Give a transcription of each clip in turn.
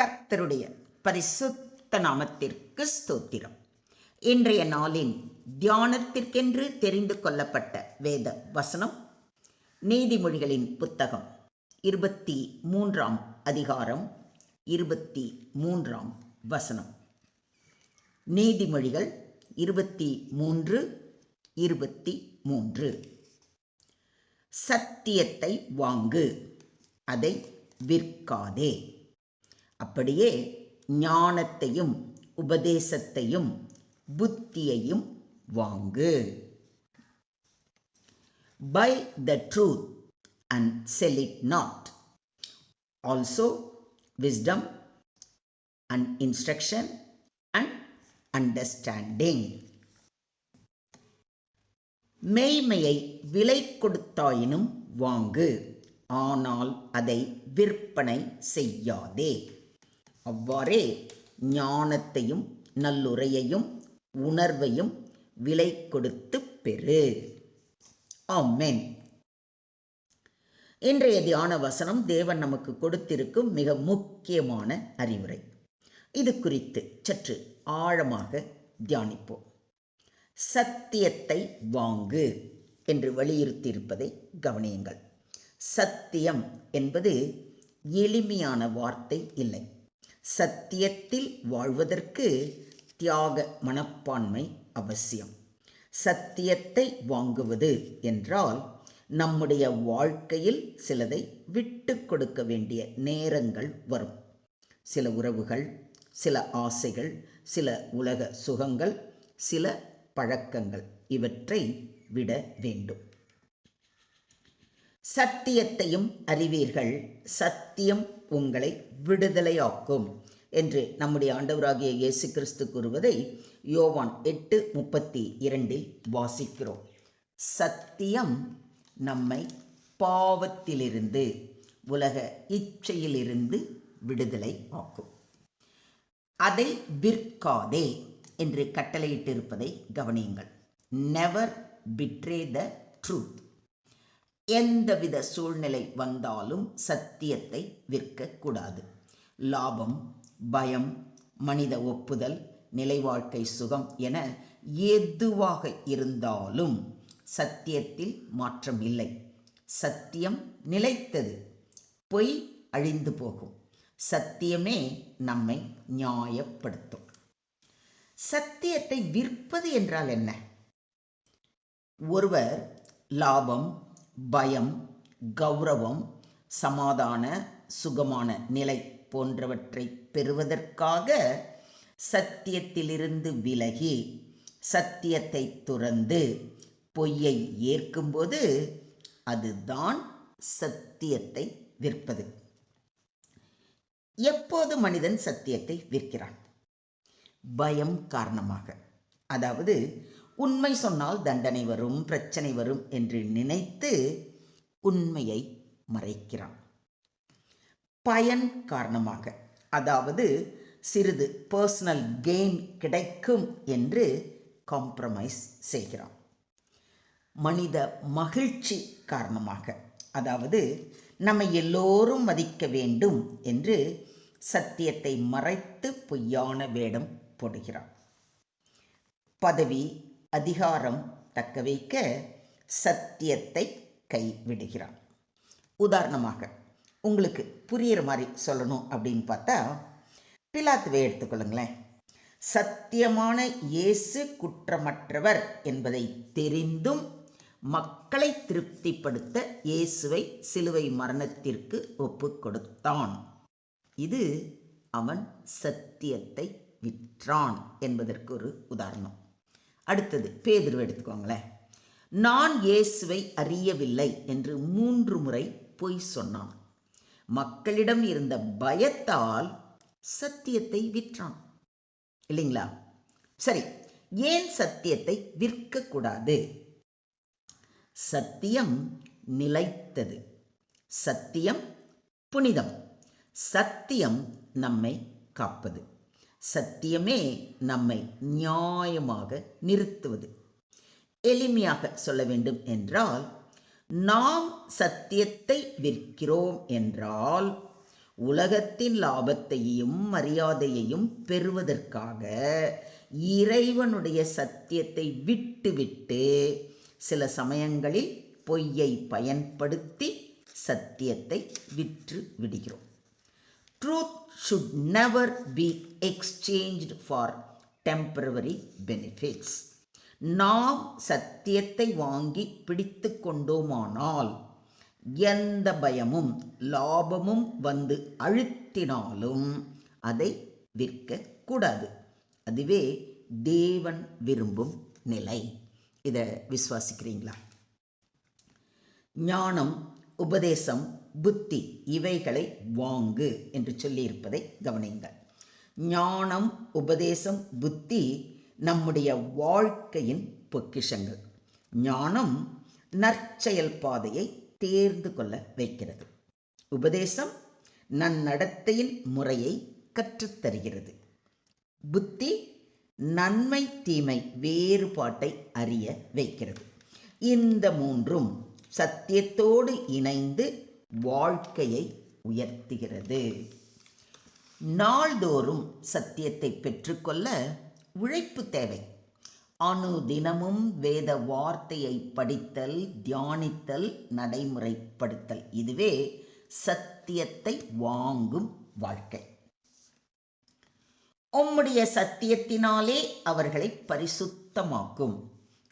கர்த்தருடைய பரிசுத்த நாமத்திற்கு ஸ்தோத்திரம். இன்றைய நாளின் தியானத்திற்கென்று தெரிந்து கொள்ளப்பட்ட வேத வசனம் நீதிமொழிகளின் புத்தகம் இருபத்தி மூன்றாம் அதிகாரம் இருபத்தி மூன்றாம் வசனம். நீதிமொழிகள் இருபத்தி மூன்று இருபத்தி மூன்று. சத்தியத்தை வாங்கு அதை விற்காதே. அப்படியே ஞானத்தையும் உபதேசத்தையும் புத்தியையும் வாங்கு. Buy the truth and sell it not also wisdom and instruction and understanding மெய்மையை விலை கொடுத்தாயினும் வாங்கு. ஆனால் அதை விற்பனை செய்யாதே. அவ்வாறே ஞானத்தையும் நல்லுரையையும் உணர்வையும் விலை கொடுத்து பெறு. ஆமென். இன்றைய தியான வசனம் தேவன் நமக்கு கொடுத்திருக்கும் மிக முக்கியமான அறிவுரை. இது குறித்து சற்று ஆழமாக தியானிப்போம். சத்தியத்தை வாங்கு என்று வலியுறுத்தியிருப்பதை கவனியுங்கள். சத்தியம் என்பது எளிமையான வார்த்தை இல்லை. சத்தியத்தில் வாழ்வதற்கு தியாக மனப்பான்மை அவசியம். சத்தியத்தை வாங்குவது என்றால் நம்முடைய வாழ்க்கையில் சிலதை விட்டு கொடுக்க வேண்டிய நேரங்கள் வரும். சில உறவுகள் சில ஆசைகள் சில உலக சுகங்கள் சில பழக்கங்கள் இவற்றை விட வேண்டும். சத்தியத்தையும் அறிவீர்கள். சத்தியம் உங்களை விடுதலையாக்கும் என்று நம்முடைய ஆண்டவராகிய இயேசு கிறிஸ்து கூறுவதை யோவான் எட்டு முப்பத்தி இரண்டில் வாசிக்கிறோம். சத்தியம் நம்மை பாவத்திலிருந்து உலக இச்சையிலிருந்து விடுதலை ஆக்கும். அதை விற்காதே என்று கட்டளையிட்டிருப்பதை கவனியுங்கள். நெவர் பிட்ரே த ட்ரூத் எந்தவித சூழ்நிலை வந்தாலும் சத்தியத்தை விற்கக்கூடாது. லாபம் பயம் மனித ஒப்புதல் நிலை வாழ்க்கை சுகம் என எதுவாக இருந்தாலும் சத்தியத்தில் மாற்றம் இல்லை. சத்தியம் நிலைத்தது பொய் அழிந்து போகும். சத்தியமே நம்மை நியாயப்படுத்தும். சத்தியத்தை விற்பது என்றால் என்ன? ஒருவர் லாபம் பயம் கௌரவம் சமாதான சுகமான நிலை போன்றவற்றை பெறுவதற்காக சத்தியத்திலிருந்து விலகி சத்தியத்தை துறந்து பொய்யை ஏற்கும்போது அதுதான் சத்தியத்தை விற்பது. எப்போது மனிதன் சத்தியத்தை விற்கிறான்? பயம் காரணமாக. அதாவது உண்மை சொன்னால் தண்டனை வரும் பிரச்சனை வரும் என்று நினைத்து உண்மையை மறைக்கிறான். பயன் காரணமாக அதாவது சிறிது பர்சனல் கெயின் கிடைக்கும் என்று காம்ப்ரமைஸ் செய்கிறான். மனித மகிழ்ச்சி காரணமாக அதாவது நம்மை எல்லோரும் மதிக்க வேண்டும் என்று சத்தியத்தை மறைத்து பொய்யான வேடம் போடுகிறான். பதவி அதிகாரம் தக்க வைக்க சத்தியத்தை கைவிடுகிறான். உதாரணமாக உங்களுக்கு புரிகிற மாதிரி சொல்லணும் அப்படின்னு பார்த்தா பிலாத்துவை எடுத்துக்கொள்ளுங்களேன் சத்தியமான இயேசு குற்றமற்றவர் என்பதை தெரிந்தும் மக்களை திருப்திப்படுத்த இயேசுவை சிலுவை மரணத்திற்கு ஒப்பு கொடுத்தான். இது அவன் சத்தியத்தை விற்றான் என்பதற்கு ஒரு உதாரணம். அடுத்தது பேதுருவை எடுத்துக்கோங்களேன். நான் இயேசுவை அறியவில்லை என்று மூன்று முறை பொய் சொன்னான். மக்களிடம் இருந்த பயத்தால் சத்தியத்தை விற்றான். இல்லைங்களா? சரி ஏன் சத்தியத்தை விற்கக்கூடாது? சத்தியம் நிலைத்தது. சத்தியம் புனிதம். சத்தியம் நம்மை காப்பது. சத்தியமே நம்மை நியாயமாக நிறுத்துவது. எளிமையாக சொல்ல வேண்டும் என்றால் நாம் சத்தியத்தை விற்கிறோம் என்றால் உலகத்தின் லாபத்தையும் மரியாதையையும் பெறுவதற்காக இறைவனுடைய சத்தியத்தை விட்டுவிட்டு சில சமயங்களில் பொய்யை பயன்படுத்தி சத்தியத்தை விற்று விடுகிறோம். Truth should never be exchange for temporary benefits நாம் சத்தியத்தை வாங்கி பிடித்து கொண்டோமானால் எந்த பயமும் லாபமும் வந்து அழுத்தினாலும் அதை விற்கக்கூடாது. அதுவே தேவன் விரும்பும் நிலை. இதை விசுவாசிக்கிறீங்களா? ஞானம் உபதேசம் புத்தி இவைகளை வாங்கு என்று சொல்லியிருப்பதை கவனியுங்கள். ஞானம் உபதேசம் புத்தி நம்முடைய வாழ்க்கையின் பொக்கிஷங்கள். ஞானம் நற்செயல் பாதையை தேர்ந்து கொள்ள வைக்கிறது. உபதேசம் நன்னடத்தையின் முறையை கற்றுத்தருகிறது. புத்தி நன்மை தீமை வேறுபாட்டை அறிய வைக்கிறது. இந்த மூன்றும் சத்தியத்தோடு இணைந்து வாழ்க்கையை உயர்த்துகிறது. நாள்தோறும் சத்தியத்தை பெற்றுக்கொள்ள உழைப்பு தேவை. அணு தினமும் வேத வார்த்தையை படித்தல் தியானித்தல் நடைமுறைப்படுத்தல். இதுவே சத்தியத்தை வாங்கும் வாழ்க்கை. உம்முடைய சத்தியத்தினாலே அவர்களை பரிசுத்தமாக்கும்.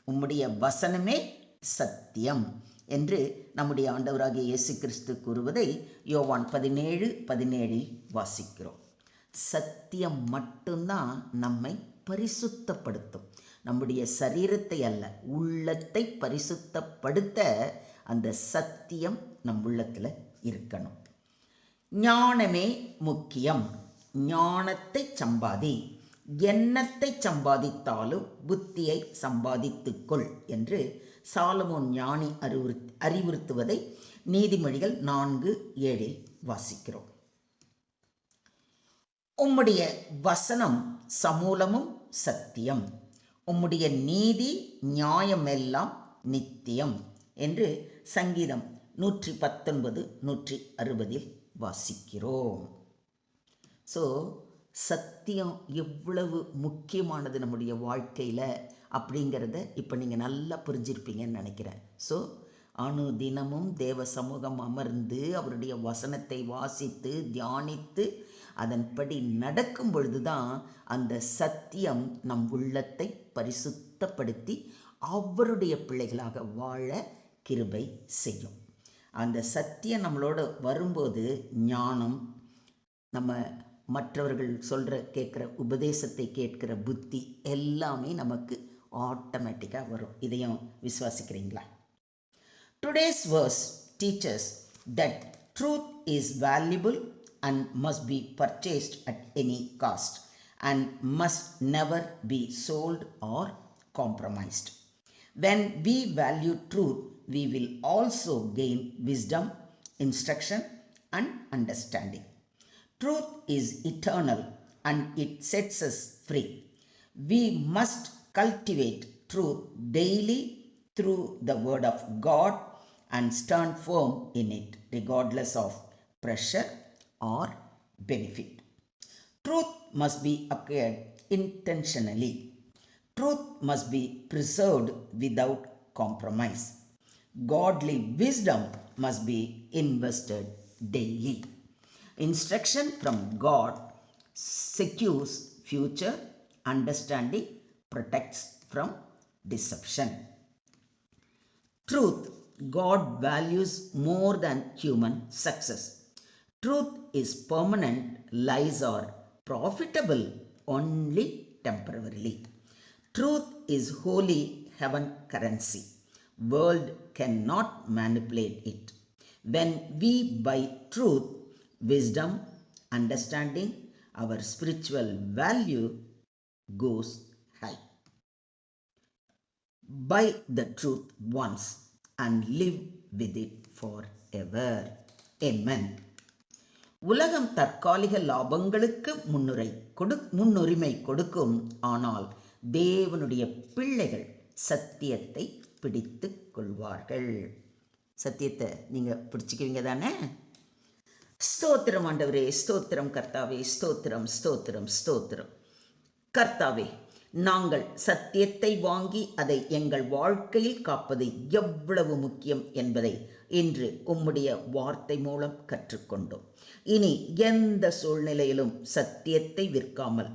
உம்முடைய வசனமே சத்தியம். என்று நம்முடைய ஆண்டவராகிய இயேசு கிறிஸ்து கூறுவதை யோவான் பதினேழு பதினேழில் வாசிக்கிறோம். சத்தியம் மட்டும்தான் நம்மை பரிசுத்தப்படுத்தும். நம்முடைய சரீரத்தை அல்ல உள்ளத்தை பரிசுத்தப்படுத்த அந்த சத்தியம் நம் உள்ளத்தில் இருக்கணும். ஞானமே முக்கியம். ஞானத்தை சம்பாதி. எண்ணத்தை சம்பாதித்தாலும் புத்தியை சம்பாதித்துக்கொள் என்று சாலமோன் ஞானி அறிவுறு அறிவுறுத்துவதை நீதிமொழிகள் நான்கு ஏழில் வாசிக்கிறோம். உம்முடைய வசனம் சமூலமும் சத்தியம். உம்முடைய நீதி நியாயமெல்லாம் நித்தியம் என்று சங்கீதம் நூற்றி பத்தொன்பது நூற்றி அறுபதில் வாசிக்கிறோம். ஸோ சத்தியம் எவ்வளவு முக்கியமானது நம்முடைய வாழ்க்கையில் அப்படிங்கிறத இப்போ நீங்கள் நல்லா புரிஞ்சிருப்பீங்கன்னு நினைக்கிறேன். ஸோ அணு தினமும் தேவ சமூகம் அமர்ந்து அவருடைய வசனத்தை வாசித்து தியானித்து அதன்படி நடக்கும் பொழுதுதான் அந்த சத்தியம் நம் உள்ளத்தை பரிசுத்தப்படுத்தி அவருடைய பிள்ளைகளாக வாழ கிருபை செய்யும். அந்த சத்தியம் நம்மளோட வரும்போது ஞானம் நம்ம மற்றவர்கள் சொல்கிற கேட்குற உபதேசத்தை கேட்கிற புத்தி எல்லாமே நமக்கு ஆட்டோமேட்டிக்காக வரும். இதையும் விசுவாசிக்கிறீங்களா? Today's verse teaches that truth is valuable and must be purchased at any cost and must never be sold or compromised when we value truth we will also gain wisdom, instruction, and understanding. Truth is eternal and it sets us free. We must cultivate truth daily through the Word of God and stand firm in it, regardless of pressure or benefit. Truth must be acquired intentionally. Truth must be preserved without compromise. Godly wisdom must be invested daily. Instruction from God secures future understanding, protects from deception. Truth, God values more than human success. Truth is permanent, lies are profitable only temporarily. Truth is holy heaven currency. World cannot manipulate it. When we buy truth, wisdom, understanding, our spiritual value goes high. Buy the truth once and live with it forever. Amen. உலகம் தற்காலிக லாபங்களுக்கு முன்னுரை கொடு முன்னுரிமை கொடுக்கும் ஆனால் தேவனுடைய பிள்ளைகள் சத்தியத்தை பிடித்து கொள்வார்கள் சத்தியத்தை நீங்கள் பிடிச்சிக்குவீங்க தானே ஸ்தோத்திரம் ஆண்டவரே ஸ்தோத்திரம் கர்த்தாவே ஸ்தோத்திரம் ஸ்தோத்திரம் ஸ்தோத்திரம். கர்த்தாவே நாங்கள் சத்தியத்தை வாங்கி அதை எங்கள் வாழ்க்கையில் காப்பது எவ்வளவு முக்கியம் என்பதை இன்று உம்முடைய வார்த்தை மூலம் கற்றுக்கொண்டோம். இனி எந்த சூழ்நிலையிலும் சத்தியத்தை விற்காமல்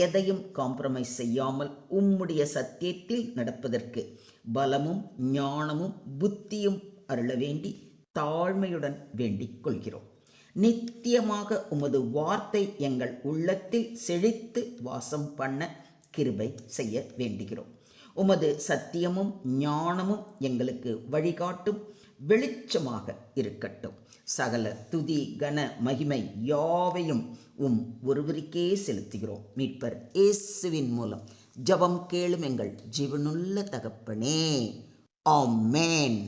எதையும் காம்ப்ரமைஸ் செய்யாமல் உம்முடைய சத்தியத்தில் நடப்பதற்கு பலமும் ஞானமும் புத்தியும் அருள வேண்டி தாழ்மையுடன் வேண்டிக் கொள்கிறோம். நித்தியமாக உமது வார்த்தை எங்கள் உள்ளத்தில் செழித்து வாசம் பண்ண கிருபை செய்ய வேண்டுகிறோம். உமது சத்தியமும் ஞானமும் எங்களுக்கு வழிகாட்டும் வெளிச்சமாக இருக்கட்டும். சகல துதி கன மகிமை யாவையும் உம் ஒருவருக்கே செலுத்துகிறோம். மீட்பர் இயேசுவின் மூலம் ஜபம் கேளும் எங்கள் ஜீவனுள்ள தகப்பனே. ஆமேன்.